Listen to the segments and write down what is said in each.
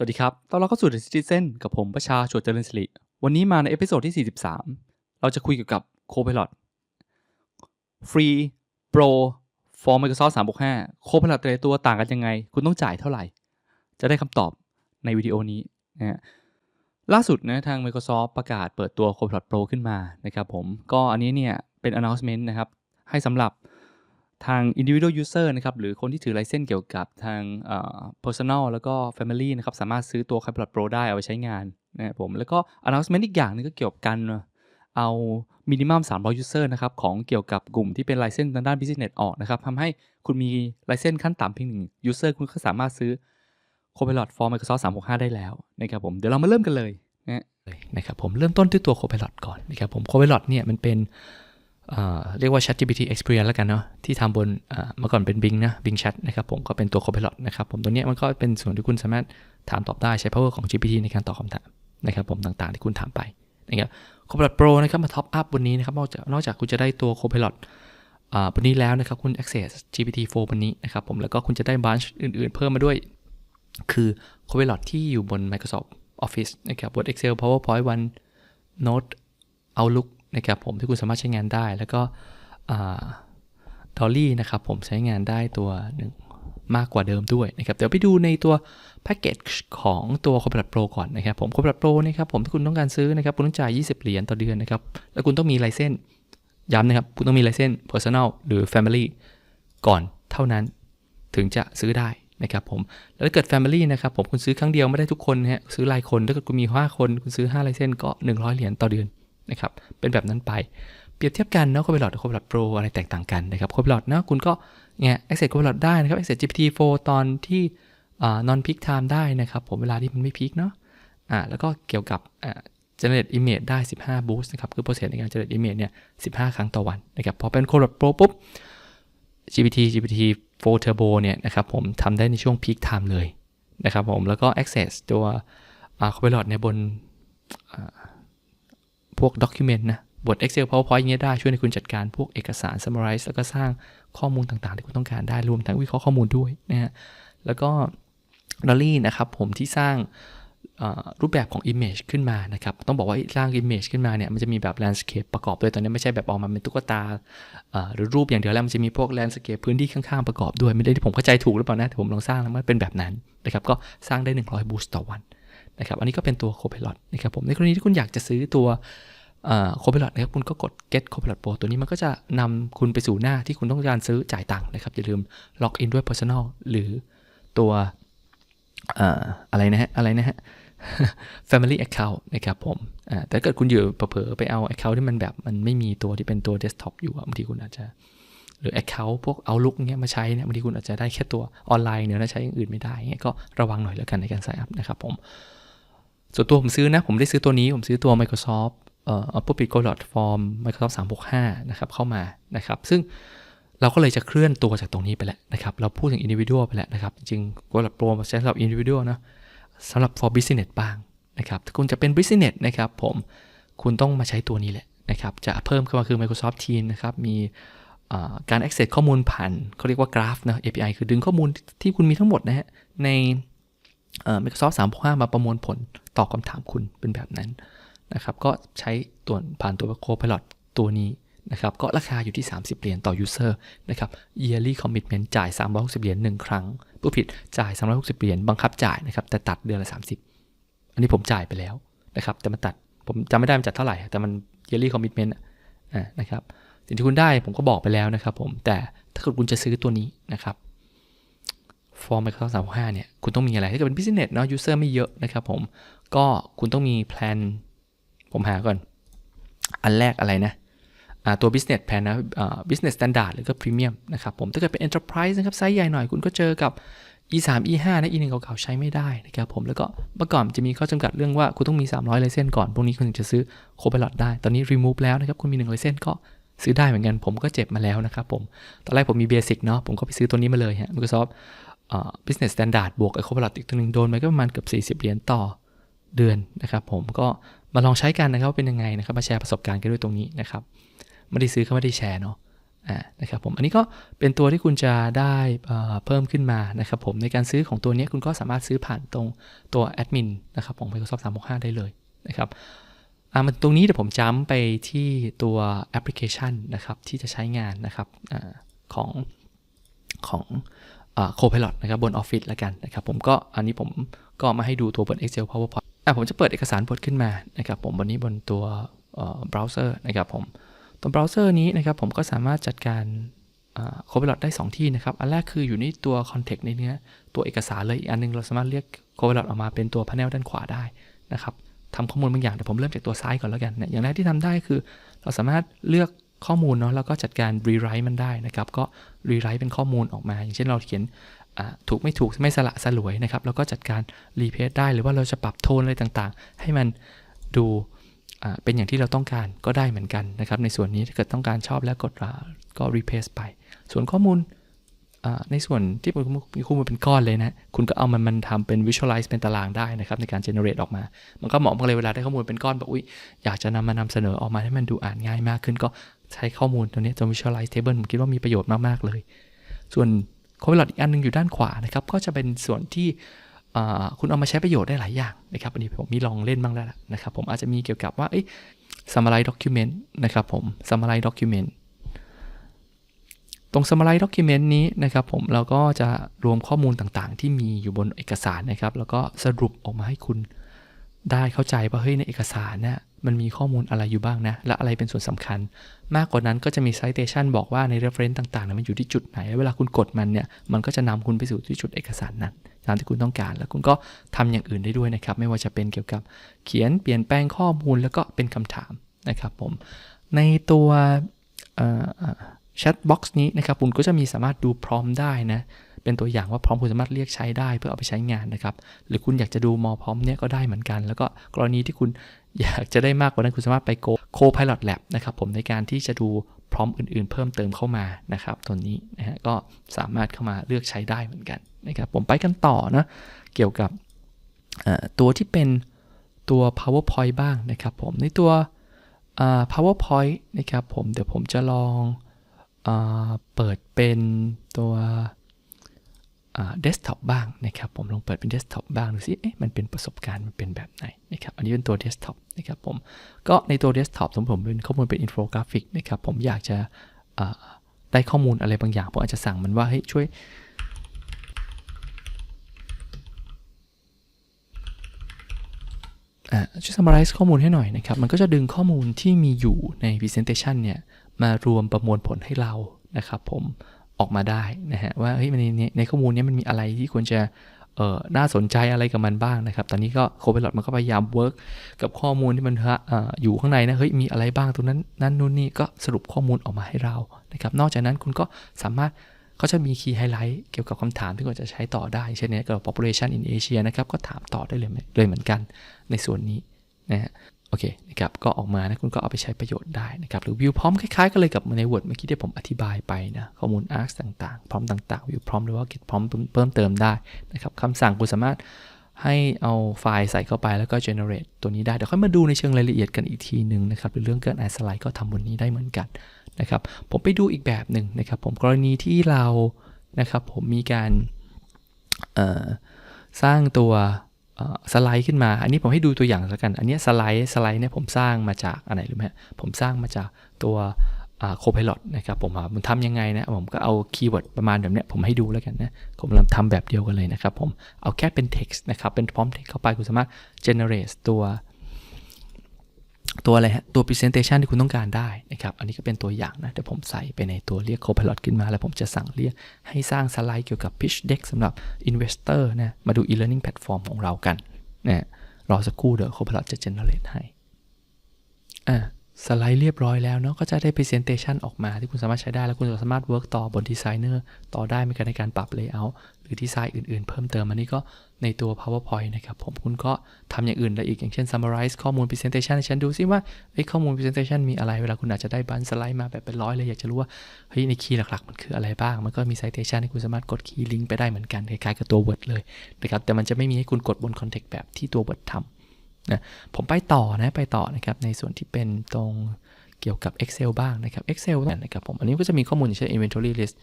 สวัสดีครับ ตอนเราเข้าสู่ The Citizen กับผมประชาชวดเจริญสิริ วันนี้มาในเอพิโซดที่ 43 เราจะคุยเกี่ยวกับ Copilot Free Pro for Microsoft 365 Copilot แต่ละตัวต่างกันยังไง คุณต้องจ่ายเท่าไหร่ จะได้คำตอบในวิดีโอนี้นะฮะล่าสุดนะทาง Microsoft ประกาศเปิดตัว Copilot Pro ขึ้นมานะครับผม ก็อันนี้เนี่ยเป็น announcement นะครับ ให้สำหรับ ทาง individual user นะครับหรือคนที่ถือไลเซนส์เกี่ยวกับทาง personal แล้วก็ family นะครับสามารถซื้อตัว Copilot Pro ได้เอาไปใช้งานนะครับผมแล้วก็ announcement อีกอย่างหนึงก็เกี่ยวกับการเอา minimum 300 user นะครับของเกี่ยวกับกลุ่มที่เป็นไลเซนส์ทางด้าน business ออกนะครับทำให้คุณมีไลเซนส์ขั้นต่ำเพียงหนึ่ง user คุณก็สามารถซื้อ Copilot for Microsoft 365 ได้แล้วนะครับผมเดี๋ยวเรามาเริ่มกันเลยนะนะครับผมเริ่มต้นด้วยตัว Copilot ก่อนนะครับผม Copilot เนี่ยมันเป็น เรียกว่า ChatGPT Experience แล้วกันเนาะที่ทำบนเมื่อก่อนเป็น Bing นะ Bing Chat นะครับผมก็เป็นตัว Copilot นะครับผมตัวนี้มันก็เป็นส่วนที่คุณสามารถถามตอบได้ใช้ power ของ GPT ในการตอบคำถามนะครับผมต่างๆที่คุณถามไปนะครับ Copilot Pro นะครับมาท็อปอัพบนนี้นะครับนอกจากนอกจากคุณจะได้ตัว Copilot อ่าบนนี้แล้วนะครับคุณ access GPT-4 บนนี้นะครับผมแล้วก็คุณจะได้ branch อื่นๆ เพิ่มมาด้วย คือ Copilot ที่อยู่บน Microsoft Office นะครับ Word Excel PowerPoint OneNote Outlook นะครับผมที่คุณสามารถใช้งานได้ แล้วก็ดอลลี่นะครับผมใช้งานได้ตัวหนึ่งมากกว่าเดิมด้วยนะครับ เดี๋ยวไปดูในตัวแพ็กเกจของตัว Copilot Pro ก่อนนะครับผม Copilot Pro นะครับผมที่คุณต้องการซื้อนะครับคุณต้องจ่าย 20 เหรียญต่อเดือนนะครับ แล้วคุณต้องมีไลเซนย้ำนะครับ คุณต้องมีไลเซน Personal หรือ Family ก่อนเท่านั้นถึงจะซื้อได้นะครับผม แล้วถ้าเกิด Family นะครับผมคุณซื้อครั้งเดียวไม่ได้ทุกคนฮะซื้อรายคนถ้าเกิดคุณมี 5 คน คุณซื้อ5ไลเซนก็ 100 เหรียญต่อเดือน นะครับ เป็นแบบนั้นไป เปรียบเทียบกันเนาะ Copilot กับ Copilot Pro อะไรแตกต่างกันนะครับ Copilot เนาะคุณก็เนี่ย access Copilot ได้นะครับ access GPT-4 ตอนที่นอ่า non peak time ได้นะครับ ผมเวลาที่มันไม่ peak เนาะอ่าแล้วก็เกี่ยวกับอ่า generate image ได้ 15 boost นะครับ คือ process ในการ generate image เนี่ย 15 ครั้งต่อวันนะครับ พอเป็น Copilot Pro ปุ๊บ GPT GPT-4 Turbo เนี่ยนะครับผมทำได้ในช่วง peak time เลยนะครับผม แล้วก็ access ตัวอ่า Copilot เนี่ยบน พวก document นะบท Excel PowerPoint อย่างเงี้ยได้ช่วยในคุณจัดการพวกเอกสาร summarize แล้วก็สร้างข้อมูลต่างๆ ที่คุณต้องการได้รวมทั้งวิเคราะห์ข้อมูลด้วยนะฮะแล้วก็ d a l l y นะครับผมที่สร้างรูปแบบของ Image ขึ้นมานะครับ ต้องบอกว่าสร้าง Image ขึ้นมาเนี่ยมันจะมีแบบ Landscape ประกอบด้วยตอนนี้ไม่ใช่แบบออกมาเป็นตุ๊กตาหรือรูปอย่างเดียวแล้วมันจะมีพวก Landscape พื้นที่ข้างๆประกอบด้วย ไม่ได้ที่ผมเข้าใจถูกหรือเปล่านะแต่ผมลองสร้างแล้วมันเป็นแบบนั้นนะครับก็สร้างได้ 100 boost ต่อวัน นะครับอันนี้ก็เป็นตัว Copilot นะครับผมในกรณีที่คุณอยากจะซื้อตัวโคเปลอตนะครับคุณก็กด get Copilot Pro ตัวนี้มันก็จะนำคุณไปสู่หน้าที่คุณต้องการซื้อจ่ายตังค์นะครับอย่าลืมล็อกอินด้วย Personal หรือตัวเอ่อะไรนะฮะอะไรนะฮะ Family Account นะครับผมแต่ถ้าเกิดคุณอยู่เผลอไปเอา Account ที่มันแบบมันไม่มีตัวที่เป็นตัว Desktop อยู่บางทีคุณอาจจะ หรือ Account พวก Outlook เงี้ยมาใช้เนี่ยบางทีคุณอาจจะได้แค่ตัวออนไลน์เนี่ยแล้วใช้อย่างอื่นไม่ได้เงี้ยก็ระวังหน่อยแล้วกันในการ sign up นะครับผมส่วนตัวผมซื้อนะ ผมได้ซื้อตัวนี้ผมซื้อตัว Microsoft เอ่อ Public Cloud Form Microsoft 365 นะครับ เข้ามานะครับ ซึ่งเราก็เลยจะเคลื่อนตัวจากตรงนี้ไปแล้วนะครับ เราพูดถึง individual ไปแล้วนะครับ จริงๆ Cloud Pro ใช้สำหรับ individual นะสำหรับ for business บ้างนะครับถ้าคุณจะเป็น business นะครับผมคุณต้องมาใช้ตัวนี้แหละนะครับ จะเพิ่มเข้ามาคือ Microsoft Teams นะครับ มี การ access ข้อมูลผ่านเขาเรียกว่า graph นะ API คือดึงข้อมูลที่คุณมีทั้งหมดนะฮะ ใน Microsoft 365 มาประมวลผลตอบคำถามคุณเป็นแบบนั้นนะครับ ก็ใช้ตัวผ่านตัว Copilot ตัวนี้นะครับ ก็ราคาอยู่ที่ 30 เหรียญต่อ user นะครับ yearly commitment จ่าย 360 เหรียญ1ครั้ง ผู้ผิดจ่าย 360 เหรียญบังคับจ่ายนะครับ แต่ตัดเดือนละ 30 อันนี้ผมจ่ายไปแล้วนะครับ แต่มันตัด ผมจำไม่ได้มันจัดเท่าไหร่ แต่มัน yearly commitment อะนะครับ สิ่งที่คุณได้ผมก็บอกไปแล้วนะครับผมแต่ถ้าเกิดคุณจะซื้อตัวนี้นะครับ for Microsoft 365เนี่ยคุณต้องมีอะไรถ้าเกิดเป็น business เนาะ user ไม่เยอะนะครับผมก็คุณต้องมีแพลนผมหาก่อน อันแรกอะไรนะตัว business plan นะ business standard หรือก็ premium นะครับผมถ้าเกิดเป็น enterprise นะครับไซส์ใหญ่หน่อยคุณก็เจอกับ e3 e5 นะ e1 เก่าๆใช้ไม่ได้นะครับผมแล้วก็เมื่อก่อนจะมีข้อจำกัดเรื่องว่าคุณต้องมี 300ไลเซนก่อน พวกนี้คุณถึงจะซื้อ Copilot ได้ ตอนนี้ remove แล้วนะครับ คุณมี1ไลเซนก็ ซื้อได้เหมือนกัน ผมก็เจ็บมาแล้วนะครับผม ตอนแรกผมมี basic เนาะ ผมก็ไปซื้อตัวนี้มาเลยฮะ Microsoft business standard บวกไอ้ Copilot อีกตัวหนึ่งโดนไปก็ประมาณเกือบ40 เหรียญต่อเดือนนะครับผม ก็มาลองใช้กันนะครับเป็นยังไงนะครับ มาแชร์ประสบการณ์กันด้วยตรงนี้นะครับ ไม่ได้ซื้อก็ไม่ได้แชร์เนาะอ่านะครับผมอันนี้ก็เป็นตัวที่คุณจะได้เอ่อเพิ่มขึ้นมานะครับผมในการซื้อของตัวนี้คุณก็สามารถซื้อผ่านตรงตัวแอดมินนะครับของ Microsoft 365 ได้เลยนะครับ อ่ามันตรงนี้เดี๋ยวผมจ้ำไปที่ตัวแอปพลิเคชันนะครับ ที่จะใช้งานนะครับอของของโคพ Copilot นะครับบน Office แล้วกันนะครับ ผมก็อันนี้ผมก็มาให้ดูตัวบน Excel PowerPoint อะผมจะเปิดเอกสารบทขึ้นมานะครับผมบนนี้บนตัวเบราว์เซอร์นะครับผมตัวเบราว์เซอร์นี้นะครับผมก็สามารถจัดการโคพ Copilot ได้ 2 ที่นะครับ อันแรกคืออยู่ในตัว Context ในเนื้อตัวเอกสารเลยอีกอันนึงเราสามารถเรียกโคพ Copilot ออกมาเป็นตัว Panel ด้านขวาได้นะครับ ทำข้อมูลบางอย่างเดี๋ยวผมเริ่มจากตัวซ้ายก่อนแล้วกันเนี่ยอย่างแรกที่ทำได้คือ เราสามารถเลือกข้อมูลเนาะแล้วก็จัดการ rewrite มันได้นะครับ ก็ rewrite เป็นข้อมูลออกมา อย่างเช่นเราเขียนถูกไม่ถูกไม่สละสลวยนะครับแล้วก็จัดการรีเพสได้หรือว่าเราจะปรับโทนอะไรต่างๆ ให้มันดูเป็นอย่างที่เราต้องการก็ได้เหมือนกันนะครับ ในส่วนนี้ถ้าเกิดต้องการชอบแล้วกดก็รีเพสไป ส่วนข้อมูล ในส่วนที่มีข้อมูลเป็นก้อนเลยนะ คุณก็เอามันมันทำเป็น visualize เป็นตารางได้นะครับ ในการ generate ออกมา มันก็เหมาะมากเลยเวลาได้ข้อมูลเป็นก้อนแบบอุ้ยอยากจะนำมานำเสนอออกมาให้มันดูอ่านง่ายมากขึ้น ก็ใช้ข้อมูลตัวนี้ตัว visualize table ผมคิดว่ามีประโยชน์มาก ๆ เลย ส่วนโคเวลอดอีกอันนึงอยู่ด้านขวานะครับ ก็จะเป็นส่วนที่คุณเอามาใช้ประโยชน์ได้หลายอย่างนะครับอันนี้ผมมีลองเล่นบ้างแล้วนะครับ ผมอาจจะมีเกี่ยวกับว่า summarize document นะครับผม summarize document ตรง summarize document นี้นะครับผมเราก็จะรวมข้อมูลต่างๆ ที่มีอยู่บนเอกสารนะครับ แล้วก็สรุปออกมาให้คุณได้เข้าใจว่าเฮ้ยในเอกสารเนี่ยมันมีข้อมูลอะไรอยู่บ้างนะ และอะไรเป็นส่วนสำคัญ มากกว่านั้นก็จะมี citation บอกว่าใน reference ต่างๆมันอยู่ที่จุดไหน เวลาคุณกดมันเนี่ยมันก็จะนำคุณไปสู่ที่จุดเอกสารนั้นตามที่คุณต้องการ แล้วคุณก็ทำอย่างอื่นได้ด้วยนะครับ ไม่ว่าจะเป็นเกี่ยวกับเขียนเปลี่ยนแปลงข้อมูลแล้วก็เป็นคำถามนะครับผมในตัว แชทบ็อกซ์นี้นะครับคุณก็จะมีสามารถดูพร้อมได้นะเป็นตัวอย่างว่าพร้อมคุณสามารถเรียกใช้ได้เพื่อเอาไปใช้งานนะครับ หรือคุณอยากจะดูมอพร้อมเนี้ยก็ได้เหมือนกัน แล้วก็กรณีที่คุณอยากจะได้มากกว่านั้นคุณสามารถไปโโคพาย l o t Lab นะครับผมในการที่จะดูพร้อมอื่นๆ เพิ่มเติมเข้ามานะครับตัวนี้นะฮะก็สามารถเข้ามาเลือกใช้ได้เหมือนกันนะครับผมไปกันต่อนะเกี่ยวกับตัวที่เป็นตัว powerpoint บ้างนะครับผมในตัว powerpoint นะครับผมเดี๋ยวผมจะลอง เปิดเป็นตัวเดสก์ท็อปบ้างนะครับผมลองเปิดเป็นเดสก์ท็อปบ้างดูสิเอ๊ะมันเป็นประสบการณ์มันเป็นแบบไหนนะครับอันนี้เป็นตัวเดสก์ท็อปนะครับผมก็ในตัวเดสก์ท็อปของผมเป็นข้อมูลเป็นอินโฟกราฟิกนะครับผมอยากจะได้ข้อมูลอะไรบางอย่าง ผมอาจจะสั่งมันว่าให้ยช่วยช่วย summarize ข้อมูลให้หน่อยนะครับ มันก็จะดึงข้อมูลที่มีอยู่ใน presentation เนี่ย มารวมประมวลผลให้เรานะครับผมออกมาได้นะฮะว่าเฮ้ยในในข้อมูลนี้มันมีอะไรที่ควรจะเอ่อน่าสนใจอะไรกับมันบ้างนะครับ ตอนนี้ก็โคเปลอดมันก็พยายามเวิร์กกับข้อมูลที่มันออยู่ข้างในนะ เฮ้ย มีอะไรบ้างตรงนั้น นั่นนู่นนี่ก็สรุปข้อมูลออกมาให้เรา นะครับ นอกจากนั้นคุณก็สามารถก็จะมีคีย์ไฮไลท์เกี่ยวกับคำถามที่คุณจะใช้ต่อได้ เช่นนี้กับ population in Asia นะครับ ก็ถามต่อได้เลยเลยเหมือนกันในส่วนนี้นะฮะ โอเคนะครับก็ออกมานะคุณก็เอาไปใช้ประโยชน์ได้นะครับหรือวิวพร้อมคล้ายๆกันเลยกับใน Word เมื่อกี้ที่ผมอธิบายไปนะข้อมูล arcs ต่างๆ พร้อมต่างๆวิวพร้อมหรือว่า get พร้อมเพิ่มเติมได้นะครับคำสั่งคุณสามารถให้เอาไฟล์ใส่เข้าไปแล้วก็ generate ตัวนี้ได้ เดี๋ยวค่อยมาดูในเชิงรายละเอียดกันอีกทีหนึ่งนะครับหรือเรื่องการ add slide ก็ทำบนนี้ได้เหมือนกันนะครับผมไปดูอีกแบบหนึ่งนะครับผมกรณีที่เรานะครับผมมีการสร้างตัว สไลด์ขึ้นมา อันนี้ผมให้ดูตัวอย่างแล้วกัน อันนี้สไลด์สไลด์เนี่ยผมสร้างมาจากอะไรรู้ไหมผมสร้างมาจากตัวโคพายลอตนะครับผมมันทำยังไงนะผมก็เอาคีย์เวิร์ดประมาณแบบนี้ผมให้ดูแล้วกันนะผมทำแบบเดียวกันเลยนะครับผมเอาแค่เป็น text นะครับเป็นพร้อม text เข้าไปคุณสามารถ generate ตัว ตัวอะไรฮะ ตัว presentation ที่คุณต้องการได้นะครับ อันนี้ก็เป็นตัวอย่างนะ เดี๋ยวผมใส่ไปในตัวเรียก Copilot ขึ้นมา แล้วผมจะสั่งเรียกให้สร้างสไลด์เกี่ยวกับ pitch deck สำหรับ investor นะ มาดู e-learning platform ของเรากันนะรอสักครู่เดี๋ยว Copilot จะ generate ให้ อ่า สไลด์เรียบร้อยแล้วเนาะก็จะได้ presentation ออกมาที่คุณสามารถใช้ได้ แล้วคุณสามารถ work ต่อบน designer ต่อได้ในการในการปรับ layout หรือดีไซน์อื่นๆ เพิ่มเติมอันนี้ก็ในตัว powerpoint นะครับผมคุณก็ทำอย่างอื่นได้อีกอย่างเช่น summarize ข้อมูล presentation ให้ฉันดูซิว่าไอ้ข้อมูล presentation มีอะไรเวลาคุณอาจจะได้บันสไลด์มาแบบเป็นร้อยเลย อยากจะรู้ว่าเฮ้ยในคีย์หลักๆ มันคืออะไรบ้าง มันก็มี citation ให้คุณสามารถกดคีย์ลิงก์ไปได้เหมือนกันคล้ายๆกับตัว word เลยนะครับแต่มันจะไม่มีให้คุณกดบน context แบบที่ตัว word ทำ นะผมไปต่อนะไปต่อนะครับในส่วนที่เป็นตรงเกี่ยวกับ Excel บ้างนะครับ Excel นะครับผมอันนี้ก็จะมีข้อมูลอย่างเช่น inventory list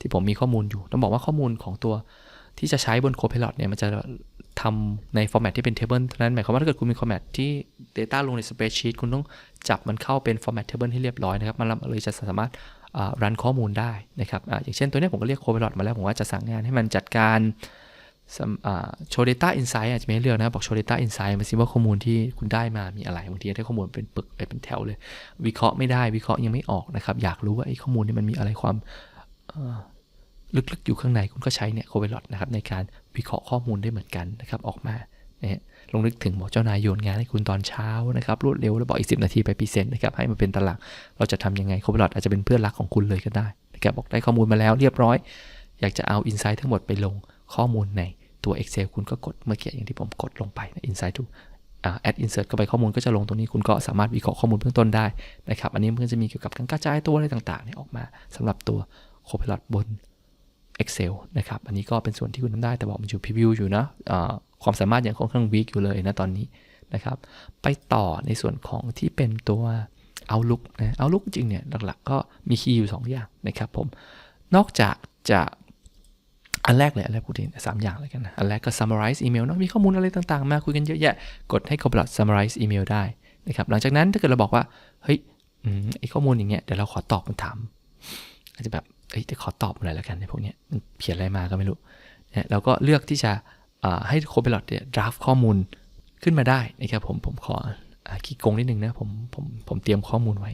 ที่ผมมีข้อมูลอยู่ ต้องบอกว่าข้อมูลของตัวที่จะใช้บน Copilot เนี่ยมันจะทำใน format ที่เป็น table เท่านั้นหมายความว่าถ้าเกิดคุณมี format ที่ data ลงใน spreadsheet คุณต้องจับมันเข้าเป็น format table ให้เรียบร้อยนะครับ มันเลยจะสามารถรันข้อมูลได้นะครับออย่างเช่นตัวนี้ผมก็เรียก Copilot มาแล้วผมว่าจะสั่งงานให้มันจัดการ โชว์ data insight อาจจะไม่ให้เลือกนะ บอกโชว์ data insight มาสิว่าข้อมูลที่คุณได้มามีอะไรบางทีได้ข้อมูลเป็นปึกเป็นแถวเลย วิเคราะห์ไม่ได้วิเคราะห์ยังไม่ออกนะครับ อยากรู้ว่าไอ้ข้อมูลนี้มันมีอะไรความลึกๆอยู่ข้างในคุณก็ใช้เนี่ยโคเวลอตนะครับในการวิเคราะห์ข้อมูลได้เหมือนกันนะครับออกมาเนี่ยลงนึกถึงบอกเจ้านายโยนงานให้คุณตอนเช้านะครับรวดเร็วแล้วบอกอีก 10 นาทีไปพรีเซนต์นะครับให้มันเป็นตารางเราจะทำยังไงโคเวลอตอาจจะเป็นเพื่อนรักของคุณเลยก็ได้นะครับบอกได้ข้อมูลมาแล้วเรียบร้อย อยากจะเอาอินไซต์ทั้งหมดไปลง ข้อมูลในตัว Excel คุณก็กดเมื่อกี้อย่างที่ผมกดลงไปใน Insight to แอดอินเสิร์ตเข้าไปข้อมูลก็จะลงตรงนี้คุณก็สามารถวิเคราะห์ข้อมูลเบื้องต้นได้นะครับ อันนี้มันจะมีเกี่ยวกับการกระจายตัวอะไรต่างๆเนี่ยออกมาสำหรับตัว Copilot บน Excel นะครับ อันนี้ก็เป็นส่วนที่คุณทำได้แต่บอกมันอยู่พรีวิวอยู่นะความสามารถยังค่อนข้างวีคอยู่เลยนะตอนนี้นะครับ ไปต่อในส่วนของที่เป็นตัว Outlook นะ Outlook จริงเนี่ยหลักๆ ก็มีคีย์อยู่ 2 อย่างนะครับผม นอกจากจะ อันแรกเลยอันแรกพูดถึงสามอย่างเลยกันนะ อันแรกก็ summarize email นะมีข้อมูลอะไรต่างๆ มาคุยกันเยอะแยะ กดให้ Copilot summarize email ได้นะครับหลังจากนั้นถ้าเกิดเราบอกว่า เฮ้ยไอข้อมูลอย่างเงี้ยเดี๋ยวเราขอตอบคำถาม อาจจะแบบเฮ้ยจะขอตอบอะไรแล้วกันในพวกเนี้มันเขียนอะไรมาก็ไม่รู้นะเราก็เลือกที่จะให้ Copilot เนี่ย draft ข้อมูลขึ้นมาได้นะครับผมผมขอขี้โกงนิดนึงนะผมผมผมเตรียมข้อมูลไว้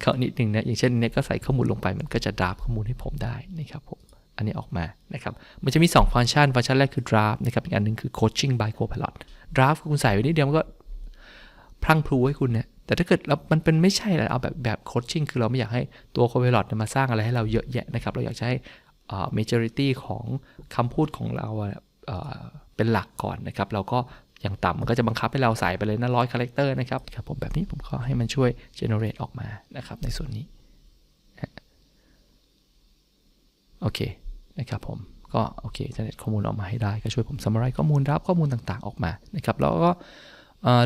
เขานิดนึงนะอย่างเช่นเนี่ยก็ใส่ข้อมูลลงไปมันก็จะ draft ข้อมูลให้ผมได้นะครับผม อันนี้ออกมานะครับ มันจะมี 2 ฟังก์ชัน ฟังก์ชันแรกคือ draft นะครับ อีกอันนึงคือ coaching by Copilot draft คุณใส่ไว้นิดเดียวมันก็พลังพลูให้คุณเนี่ย แต่ถ้าเกิดเรามันเป็นไม่ใช่เอาแบบแบบโคชชิ่งคือเราไม่อยากให้ตัวโคเวลอตมาสร้างอะไรให้เราเยอะแยะนะครับ เราอยากให้ majority ของคำพูดของเราเป็นหลักก่อนนะครับ เราก็อย่างต่ำมันก็จะบังคับให้เราใส่ไปเลยนะร้อยคาแรคเตอร์นะครับครับผมแบบนี้ผมก็ให้มันช่วย generate ออกมานะครับในส่วนนี้โอเค นะครับผมก็โอเคจะเน็ตข้อมูลออกมาให้ได้ก็ช่วยผม summarize ข้อมูลรับข้อมูลต่างๆออกมานะครับแล้วก็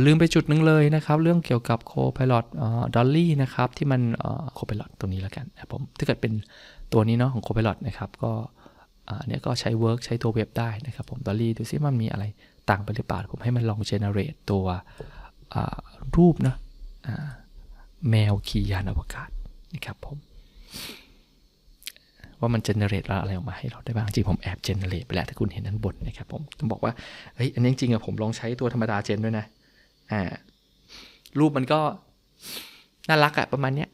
ลืมไปจุดนึงเลยนะครับ เรื่องเกี่ยวกับ Copilot Dolly นะครับ ที่มัน Copilot ตรงนี้แล้วกันนะผมถ้าเกิดเป็นตัวนี้เนาะของ Copilot นะครับ ก็อันนี้ก็ใช้ Work ใช้ตัวเว็บได้นะครับผม Dolly ดูซิมันมีอะไรต่างไปหรือเปล่าผมให้มันลอง generate ตัวรูปนะแมวขี่ยานอวกาศนะครับผม ว่ามัน generate อะไรออกมาให้เราได้บ้างจริงผมแอบ generate ไปแล้วถ้าคุณเห็นด้นบนนะครับผมต้องบอกว่าเฮ้ยอันนี้จริงๆอะผมลองใช้ตัวธรรมดาเจนด้วยนะอ่ารูปมันก็น่ารักอะประมาณเนี้ย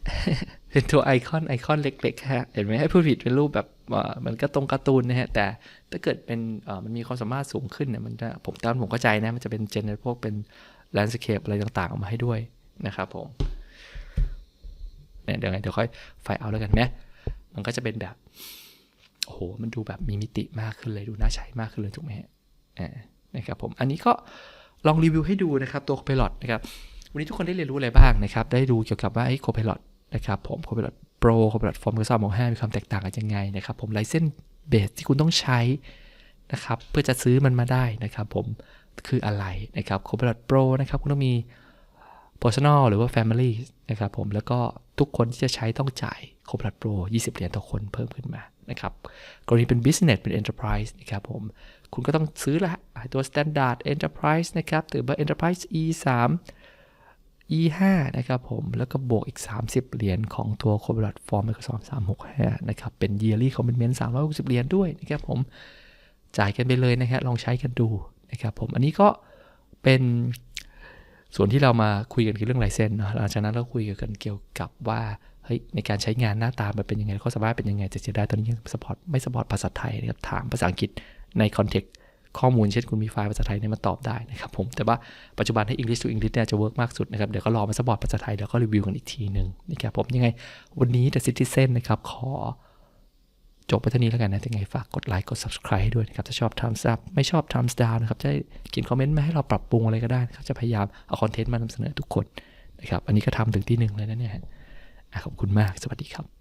เป็นตัวไอคอนไอคอนเล็กๆฮะเห็นไหมให้ผู้ผิดเป็นรูปแบบมันก็ตรงการ์ตูนนะฮะแต่ถ้าเกิดเป็นมันมีความสามารถสูงขึ้นเนี่ยมันจะผมตามผมเข้าใจนะ มันจะเป็นเจนพวกเป็นแลนด์สเคปอะไรต่างๆออกมาให้ด้วยนะครับผมเนี่ยเดี๋ยวไงเดี๋ยวค่อยไฟเอาแล้วกันนะ มันก็จะเป็นแบบโอ้โหมันดูแบบมีมิติมากขึ้นเลยดูน่าใช้มากขึ้นเลยถูกไหมฮะนะครับผมอันนี้ก็ลองรีวิวให้ดูนะครับตัว Copilot นะครับวันนี้ทุกคนได้เรียนรู้อะไรบ้างนะครับ ได้ดูเกี่ยวกับว่าไอ้ Copilot นะครับผม Copilot Pro Copilot Form กับ365มีความแตกต่างกันยังไงนะครับผมไลเซนเบสที่คุณต้องใช้นะครับเพื่อจะซื้อมันมาได้นะครับผมคืออะไรนะครับ Copilot Pro นะครับคุณต้องมี Personal หรือว่า Family นะครับผมแล้วก็ทุกคนที่จะใช้ต้องจ่าย Copilot Pro 20 เหรียญต่อคนเพิ่มขึ้นมานะครับกรณีเป็น Business เป็น Enterprise นะครับผมคุณก็ต้องซื้อละตัว Standard Enterprise นะครับหรือว่า Enterprise E3 E5 นะครับผมแล้วก็บวกอีก 30 เหรียญของตัว Copilot for Microsoft 365นะครับเป็น Yearly Commitment 360 เหรียญด้วยนะครับผมจ่ายกันไปเลยนะครับลองใช้กันดูนะครับผมอันนี้ก็เป็น ส่วนที่เรามาคุยกันคือเรื่องไลเซนเนาะหลังจากนั้นเราคุยกันเกี่ยวกับว่าเฮ้ยในการใช้งานหน้าตามันเป็นยังไงข้อสามารถเป็นยังไงจะเสียดายตอนนี้ยังสปอร์ตไม่สปอร์ตภาษาไทยนะครับถามภาษาอังกฤษในคอนเทกต์ข้อมูลเช่นคุณมีไฟล์ภาษาไทยเนี่ยมาตอบได้นะครับผมแต่ว่าปัจจุบันให้ English to English เนี่ยจะเวิร์กมากสุดนะครับเดี๋ยวก็รอมาสปอร์ตภาษาไทยเดี๋ยวก็รีวิวกันอีกทีหนึ่งนะครับผมยังไงวันนี้ The Citizen นะครับขอ จบไปเท่านี้แล้วกันนะยังไงฝากกดไลค์กด subscribe ให้ด้วยนะครับ ถ้าชอบ Thumbs up ไม่ชอบ Thumbs down นะครับ จะเขียนคอมเมนต์มาให้เราปรับปรุงอะไรก็ได้นะครับ จะพยายามเอาคอนเทนต์มานำเสนอทุกคนนะครับ อันนี้ก็ทำถึงที่หนึ่งเลยนะเนี่ยขอบคุณมาก สวัสดีครับ